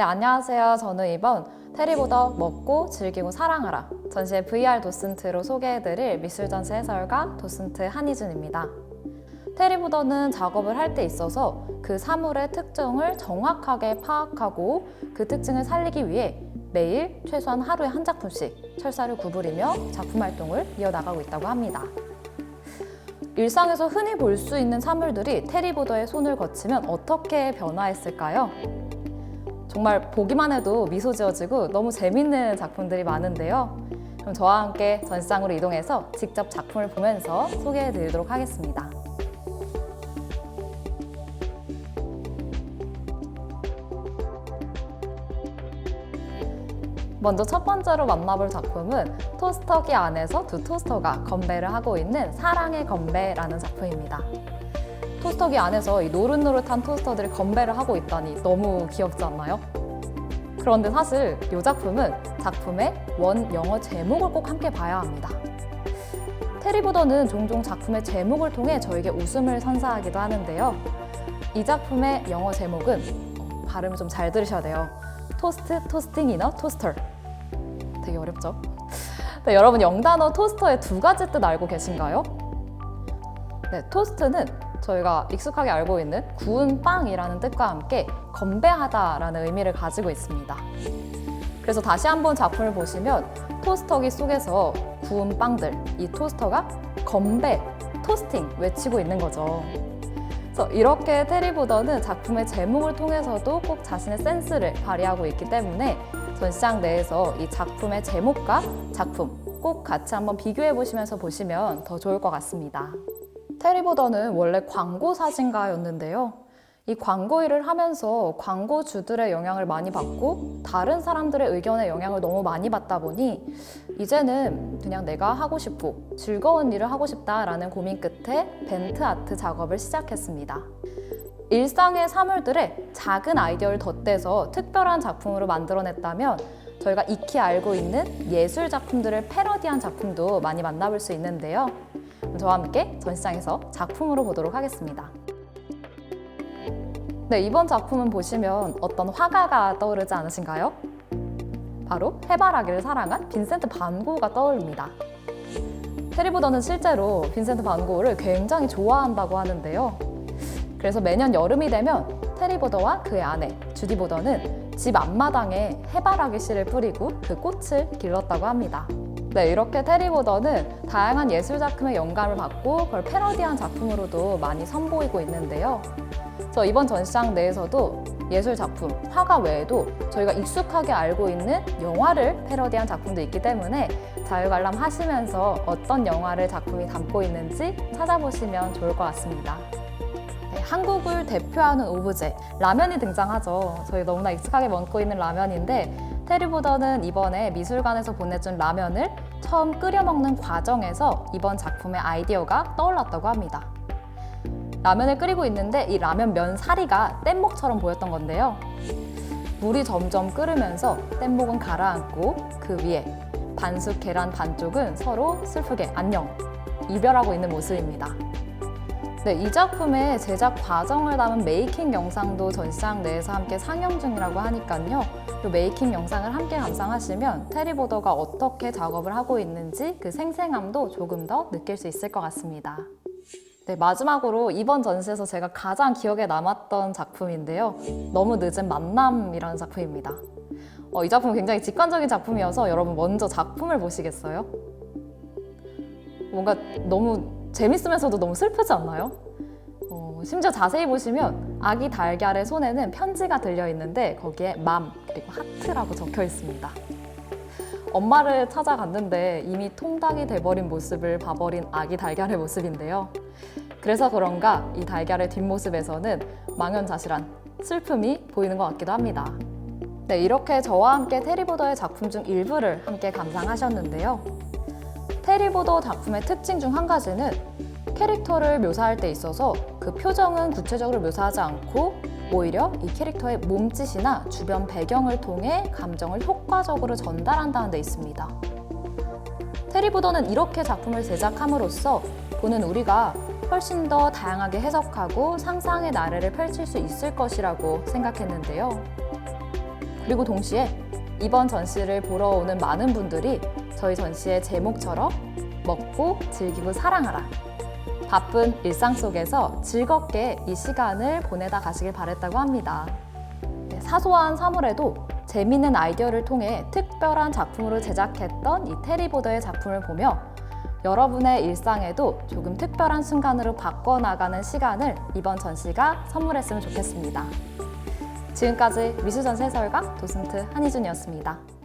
네, 안녕하세요. 저는 이번 테리보더 먹고 즐기고 사랑하라 전시의 VR 도슨트로 소개해드릴 미술전시 해설가 도슨트 한희준입니다. 테리보더는 작업을 할 때 있어서 그 사물의 특징을 정확하게 파악하고 그 특징을 살리기 위해 매일 최소한 하루에 한 작품씩 철사를 구부리며 작품 활동을 이어나가고 있다고 합니다. 일상에서 흔히 볼 수 있는 사물들이 테리보더의 손을 거치면 어떻게 변화했을까요? 정말 보기만 해도 미소 지어지고 너무 재밌는 작품들이 많은데요. 그럼 저와 함께 전시장으로 이동해서 직접 작품을 보면서 소개해 드리도록 하겠습니다. 먼저 첫 번째로 만나볼 작품은 토스터기 안에서 두 토스터가 건배를 하고 있는 사랑의 건배라는 작품입니다. 토스터기 안에서 이 노릇노릇한 토스터들이 건배를 하고 있다니 너무 귀엽지 않나요? 그런데 사실 이 작품은 작품의 원 영어 제목을 꼭 함께 봐야 합니다. 테리보더는 종종 작품의 제목을 통해 저에게 웃음을 선사하기도 하는데요. 이 작품의 영어 제목은 어, 발음을 좀 잘 들으셔야 돼요. 토스트, 토스팅 이너, 토스터. 되게 어렵죠? 네, 여러분 영단어 토스터의 두 가지 뜻 알고 계신가요? 네, 토스트는 저희가 익숙하게 알고 있는 구운 빵이라는 뜻과 함께 건배하다라는 의미를 가지고 있습니다. 그래서 다시 한번 작품을 보시면 토스터기 속에서 구운 빵들, 이 토스터가 건배, 토스팅 외치고 있는 거죠. 그래서 이렇게 테리보더는 작품의 제목을 통해서도 꼭 자신의 센스를 발휘하고 있기 때문에 전시장 내에서 이 작품의 제목과 작품 꼭 같이 한번 비교해 보시면서 보시면 더 좋을 것 같습니다. 테리보더는 원래 광고 사진가였는데요. 이 광고 일을 하면서 광고주들의 영향을 많이 받고 다른 사람들의 의견에 영향을 너무 많이 받다 보니 이제는 그냥 내가 하고 싶고 즐거운 일을 하고 싶다라는 고민 끝에 벤트 아트 작업을 시작했습니다. 일상의 사물들에 작은 아이디어를 덧대서 특별한 작품으로 만들어냈다면 저희가 익히 알고 있는 예술 작품들을 패러디한 작품도 많이 만나볼 수 있는데요. 저와 함께 전시장에서 작품으로 보도록 하겠습니다. 네, 이번 작품은 보시면 어떤 화가가 떠오르지 않으신가요? 바로 해바라기를 사랑한 빈센트 반 고흐가 떠오릅니다. 테리보더는 실제로 빈센트 반 고흐를 굉장히 좋아한다고 하는데요. 그래서 매년 여름이 되면 테리보더와 그의 아내 주디 보더는 집 앞마당에 해바라기 씨를 뿌리고 그 꽃을 길렀다고 합니다. 네, 이렇게 테리보더는 다양한 예술 작품의 영감을 받고 그걸 패러디한 작품으로도 많이 선보이고 있는데요. 그래서 이번 전시장 내에서도 예술 작품, 화가 외에도 저희가 익숙하게 알고 있는 영화를 패러디한 작품도 있기 때문에 자유관람 하시면서 어떤 영화를 작품이 담고 있는지 찾아보시면 좋을 것 같습니다. 네, 한국을 대표하는 오브제, 라면이 등장하죠. 저희 너무나 익숙하게 먹고 있는 라면인데 테리보더는 이번에 미술관에서 보내준 라면을 처음 끓여 먹는 과정에서 이번 작품의 아이디어가 떠올랐다고 합니다. 라면을 끓이고 있는데 이 라면 면 사리가 뗏목처럼 보였던 건데요. 물이 점점 끓으면서 뗏목은 가라앉고 그 위에 반숙 계란 반쪽은 서로 슬프게 안녕 이별하고 있는 모습입니다. 네, 이 작품의 제작 과정을 담은 메이킹 영상도 전시장 내에서 함께 상영 중이라고 하니까요. 그 메이킹 영상을 함께 감상하시면 테리보더가 어떻게 작업을 하고 있는지 그 생생함도 조금 더 느낄 수 있을 것 같습니다. 네, 마지막으로 이번 전시에서 제가 가장 기억에 남았던 작품인데요. 너무 늦은 만남이라는 작품입니다. 어, 이 작품은 굉장히 직관적인 작품이어서 여러분 먼저 작품을 보시겠어요? 뭔가 너무 재밌으면서도 너무 슬프지 않나요? 어, 심지어 자세히 보시면 아기 달걀의 손에는 편지가 들려 있는데 거기에 맘 그리고 하트라고 적혀 있습니다. 엄마를 찾아갔는데 이미 통닭이 돼버린 모습을 봐버린 아기 달걀의 모습인데요. 그래서 그런가 이 달걀의 뒷모습에서는 망연자실한 슬픔이 보이는 것 같기도 합니다. 네, 이렇게 저와 함께 테리보더의 작품 중 일부를 함께 감상하셨는데요. 테리보더 작품의 특징 중 한 가지는 캐릭터를 묘사할 때 있어서 그 표정은 구체적으로 묘사하지 않고 오히려 이 캐릭터의 몸짓이나 주변 배경을 통해 감정을 효과적으로 전달한다는 데 있습니다. 테리보더는 이렇게 작품을 제작함으로써 보는 우리가 훨씬 더 다양하게 해석하고 상상의 나래를 펼칠 수 있을 것이라고 생각했는데요. 그리고 동시에 이번 전시를 보러 오는 많은 분들이 저희 전시의 제목처럼 먹고 즐기고 사랑하라. 바쁜 일상 속에서 즐겁게 이 시간을 보내다 가시길 바랬다고 합니다. 네, 사소한 사물에도 재미있는 아이디어를 통해 특별한 작품으로 제작했던 이 테리보더의 작품을 보며 여러분의 일상에도 조금 특별한 순간으로 바꿔나가는 시간을 이번 전시가 선물했으면 좋겠습니다. 지금까지 미술전시 해설가 도슨트 한희준이었습니다.